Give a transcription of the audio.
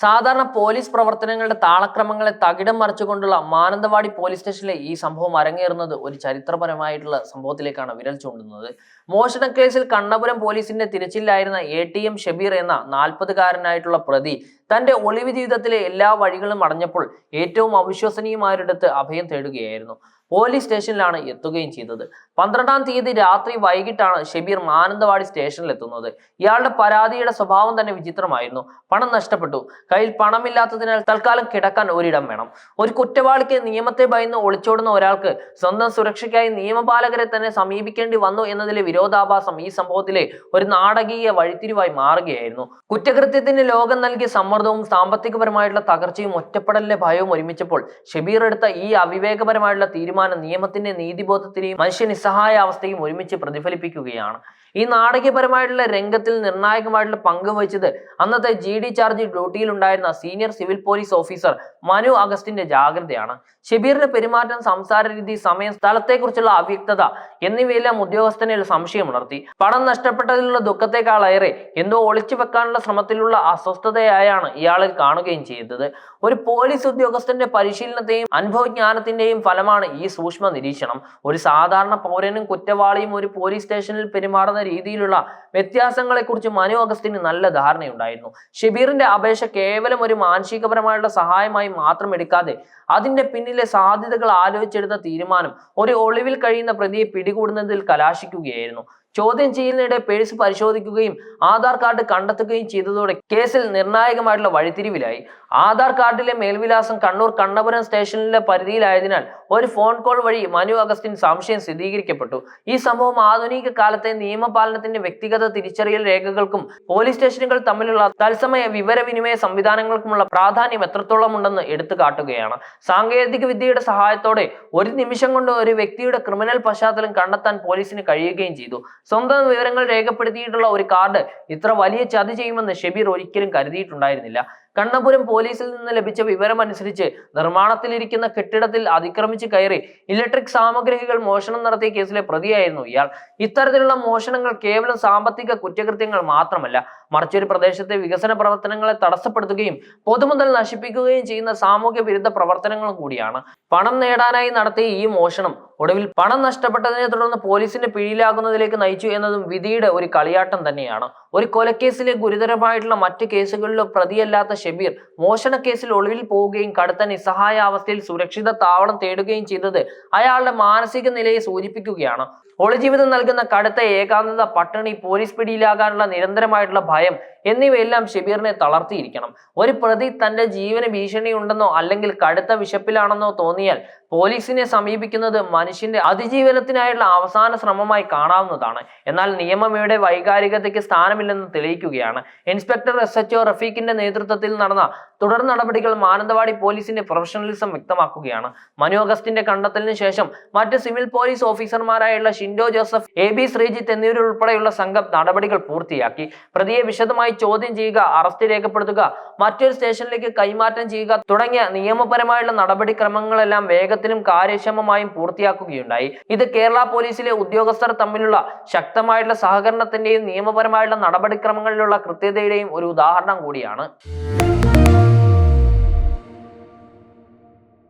സാധാരണ പോലീസ് പ്രവർത്തനങ്ങളുടെ താളക്രമങ്ങളെ തകിടം മറിച്ചുകൊണ്ടുള്ള മാനന്തവാടി പോലീസ് സ്റ്റേഷനിലെ ഈ സംഭവം അരങ്ങേറുന്നത് ഒരു ചരിത്രപരമായിട്ടുള്ള സംഭവത്തിലേക്കാണ് വിരൽ ചൂണ്ടുന്നത്. മോഷണക്കേസിൽ കണ്ണപുരം പോലീസിന്റെ തിരച്ചിലായിരുന്ന എ ടി എം ഷബീർ എന്ന നാൽപ്പതുകാരനായിട്ടുള്ള പ്രതി തന്റെ ഒളിവ് ജീവിതത്തിലെ എല്ലാ വഴികളും അടഞ്ഞപ്പോൾ ഏറ്റവും അവിശ്വസനീയമായൊരിടത്ത് അഭയം തേടുകയായിരുന്നു. പോലീസ് സ്റ്റേഷനിലാണ് എത്തുകയും ചെയ്തത്. പന്ത്രണ്ടാം തീയതി രാത്രി വൈകിട്ടാണ് ഷബീർ മാനന്തവാടി സ്റ്റേഷനിൽ എത്തുന്നത്. ഇയാളുടെ പരാതിയുടെ സ്വഭാവം തന്നെ വിചിത്രമായിരുന്നു. പണം നഷ്ടപ്പെട്ടു. കയ്യിൽ പണമില്ലാത്തതിനാൽ തൽക്കാലം കിടക്കാൻ ഒരിടം വേണം. ഒരു കുറ്റവാളിക്ക് നിയമത്തെ ഭയന്ന് ഒളിച്ചോടുന്ന ഒരാൾക്ക് സ്വന്തം സുരക്ഷയ്ക്കായി നിയമപാലകരെ തന്നെ സമീപിക്കേണ്ടി വന്നു എന്നതിലെ വിരോധാഭാസം ഈ സംഭവത്തിലെ ഒരു നാടകീയ വഴിത്തിരിവായി മാറുകയായിരുന്നു. കുറ്റകൃത്യത്തിന് ലോകം നൽകിയ സമ്മർദ്ദവും സാമ്പത്തികപരമായിട്ടുള്ള തകർച്ചയും ഒറ്റപ്പെടലിന്റെ ഭയവും ഒരുമിച്ചപ്പോൾ ഷബീർ എടുത്ത ഈ അവിവേകപരമായിട്ടുള്ള തീരുമാനം നിയമത്തിന്റെ നീതിബോധത്തിനെയും മനുഷ്യ നിസ്സഹായ അവസ്ഥയും ഒരുമിച്ച് പ്രതിഫലിപ്പിക്കുകയാണ്. ഈ നാടകീയപരമായിട്ടുള്ള രംഗത്തിൽ നിർണായകമായിട്ടുള്ള പങ്ക് വഹിച്ചത് അന്നത്തെ ജി ഡി ചാർജ് ഡ്യൂട്ടിയിൽ ഉണ്ടായിരുന്ന senior civil police officer Manu അഗസ്റ്റിന്റെ ജാഗ്രതയാണ്. ഷബീറിന്റെ പെരുമാറ്റം സംസാര രീതി സമയം സ്ഥലത്തെക്കുറിച്ചുള്ള അവ്യക്തത എന്നിവയെല്ലാം ഉദ്യോഗസ്ഥനിൽ സംശയമുണർത്തി പണം നഷ്ടപ്പെട്ടതിലുള്ള ദുഃഖത്തെക്കാളേറെ എന്തോ ഒളിച്ചു വെക്കാനുള്ള ശ്രമത്തിലുള്ള അസ്വസ്ഥതയായാണ് ഇയാളിൽ കാണുകയും ചെയ്തത്. ഒരു പോലീസ് ഉദ്യോഗസ്ഥന്റെ പരിശീലനത്തെയും അനുഭവജ്ഞാനത്തിന്റെയും ഫലമാണ് ഈ സൂക്ഷ്മ നിരീക്ഷണം. ഒരു സാധാരണ പൗരനും കുറ്റവാളിയും ഒരു പോലീസ് സ്റ്റേഷനിൽ പെരുമാറുന്ന രീതിയിലുള്ള വ്യത്യാസങ്ങളെക്കുറിച്ച് മനു അഗസ്റ്റിന് നല്ല ധാരണയുണ്ടായിരുന്നു. ഷബീറിന്റെ അപേക്ഷ കേവലം ഒരു മാനസികപരമായുള്ള സഹായമായി മാത്രം എടുക്കാതെ അതിന്റെ പിന്നിലെ സാധ്യതകൾ ആലോചിച്ചെടുത്ത തീരുമാനം ഒരു ഒളിവിൽ കഴിയുന്ന പ്രതിയെ പിടികൂടുന്നതിൽ കലാശിക്കുകയായിരുന്നു. ചോദ്യം ചെയ്യലിനിടെ പേഴ്സ് പരിശോധിക്കുകയും ആധാർ കാർഡ് കണ്ടെത്തുകയും ചെയ്തതോടെ കേസിൽ നിർണായകമായിട്ടുള്ള വഴിത്തിരിവിലായി. ആധാർ കാർഡിലെ മേൽവിലാസം കണ്ണൂർ കണ്ണപുരം സ്റ്റേഷനിലെ പരിധിയിലായതിനാൽ ഒരു ഫോൺ കോൾ വഴി മനു അഗസ്റ്റിൻ സംശയം സ്ഥിരീകരിക്കപ്പെട്ടു. ഈ സംഭവം ആധുനിക കാലത്തെ നിയമപാലനത്തിന്റെ വ്യക്തിഗത തിരിച്ചറിയൽ രേഖകൾക്കും പോലീസ് സ്റ്റേഷനുകൾ തമ്മിലുള്ള തത്സമയ വിവരവിനിമയ സംവിധാനങ്ങൾക്കുമുള്ള പ്രാധാന്യം എത്രത്തോളം ഉണ്ടെന്ന് എടുത്തു കാട്ടുകയാണ്. സാങ്കേതിക വിദ്യയുടെ സഹായത്തോടെ ഒരു നിമിഷം കൊണ്ട് ഒരു വ്യക്തിയുടെ ക്രിമിനൽ പശ്ചാത്തലം കണ്ടെത്താൻ പോലീസിന് കഴിയുകയും ചെയ്തു. സ്വന്തം വിവരങ്ങൾ രേഖപ്പെടുത്തിയിട്ടുള്ള ഒരു കാർഡ് ഇത്ര വലിയ ചതി ചെയ്യുമെന്ന് ഷെബീർ ഒരിക്കലും കരുതിയിട്ടുണ്ടായിരുന്നില്ല. കണ്ണപുരം പോലീസിൽ നിന്ന് ലഭിച്ച വിവരമനുസരിച്ച് നിർമ്മാണത്തിലിരിക്കുന്ന കെട്ടിടത്തിൽ അതിക്രമിച്ച് കയറി ഇലക്ട്രിക് സാമഗ്രികൾ മോഷണം നടത്തിയ കേസിലെ പ്രതിയായിരുന്നു ഇയാൾ. ഇത്തരത്തിലുള്ള മോഷണങ്ങൾ കേവലം സാമ്പത്തിക കുറ്റകൃത്യങ്ങൾ മാത്രമല്ല മറിച്ച് ഒരു പ്രദേശത്തെ വികസന പ്രവർത്തനങ്ങളെ തടസ്സപ്പെടുത്തുകയും പൊതുമുതൽ നശിപ്പിക്കുകയും ചെയ്യുന്ന സാമൂഹ്യ വിരുദ്ധ പ്രവർത്തനങ്ങളും കൂടിയാണ്. പണം നേടാനായി നടത്തിയ ഈ മോഷണം ഒടുവിൽ പണം നഷ്ടപ്പെട്ടതിനെ തുടർന്ന് പോലീസിന്റെ പിഴിലാകുന്നതിലേക്ക് നയിച്ചു എന്നതും വിധിയുടെ ഒരു കളിയാട്ടം തന്നെയാണ്. ഒരു കൊലക്കേസിലെ ഗുരുതരമായിട്ടുള്ള മറ്റ് കേസുകളിലോ പ്രതിയല്ലാത്ത ഷബീർ മോഷണ കേസിൽ ഒളിവിൽ പോവുകയും കടുത്ത നിസ്സഹായ അവസ്ഥയിൽ സുരക്ഷിത താവളം തേടുകയും ചെയ്തത് അയാളുടെ മാനസിക നിലയെ സൂചിപ്പിക്കുകയാണ്. ഒളിജീവിതം നൽകുന്ന കടുത്ത ഏകാന്തത പട്ടിണി പോലീസ് പിടിയിലാകാനുള്ള നിരന്തരമായിട്ടുള്ള ഭയം എന്നിവയെല്ലാം ഷബീറിനെ തളർത്തിയിരിക്കണം. ഒരു പ്രതി തന്റെ ജീവന് ഭീഷണിയുണ്ടെന്നോ അല്ലെങ്കിൽ കടുത്ത വിശപ്പിലാണെന്നോ തോന്നിയാൽ പോലീസിനെ സമീപിക്കുന്നത് മനുഷ്യന്റെ അതിജീവനത്തിനായുള്ള അവസാന ശ്രമമായി കാണാവുന്നതാണ്. എന്നാൽ നിയമം ഇവിടെ വൈകാരികതയ്ക്ക് സ്ഥാനമില്ലെന്ന് തെളിയിക്കുകയാണ്. ഇൻസ്പെക്ടർ എസ് എച്ച് ഒ റഫീഖിന്റെ നേതൃത്വത്തിൽ നടന്ന തുടർ നടപടികൾ മാനന്തവാടി പോലീസിന്റെ പ്രൊഫഷണലിസം വ്യക്തമാക്കുകയാണ്. മനു അഗസ്റ്റിന്റെ കണ്ടെത്തലിന് ശേഷം മറ്റ് സിവിൽ പോലീസ് ഓഫീസർമാരായുള്ള ഷിൻഡോ ജോസഫ് എ ബി ശ്രീജിത്ത് എന്നിവരുൾപ്പെടെയുള്ള സംഘം നടപടികൾ പൂർത്തിയാക്കി. പ്രതിയെ വിശദമായി ചോദ്യം ചെയ്യുക അറസ്റ്റ് രേഖപ്പെടുത്തുക മറ്റൊരു സ്റ്റേഷനിലേക്ക് കൈമാറ്റം ചെയ്യുക തുടങ്ങിയ നിയമപരമായുള്ള നടപടിക്രമങ്ങളെല്ലാം വേഗത്തിലും കാര്യക്ഷമമായും പൂർത്തിയാക്കുകയുണ്ടായി. ഇത് കേരള പോലീസിലെ ഉദ്യോഗസ്ഥർ തമ്മിലുള്ള ശക്തമായിട്ടുള്ള സഹകരണത്തിന്റെയും നിയമപരമായിട്ടുള്ള നടപടിക്രമങ്ങളിലുള്ള കൃത്യതയുടെയും ഒരു ഉദാഹരണം കൂടിയാണ്.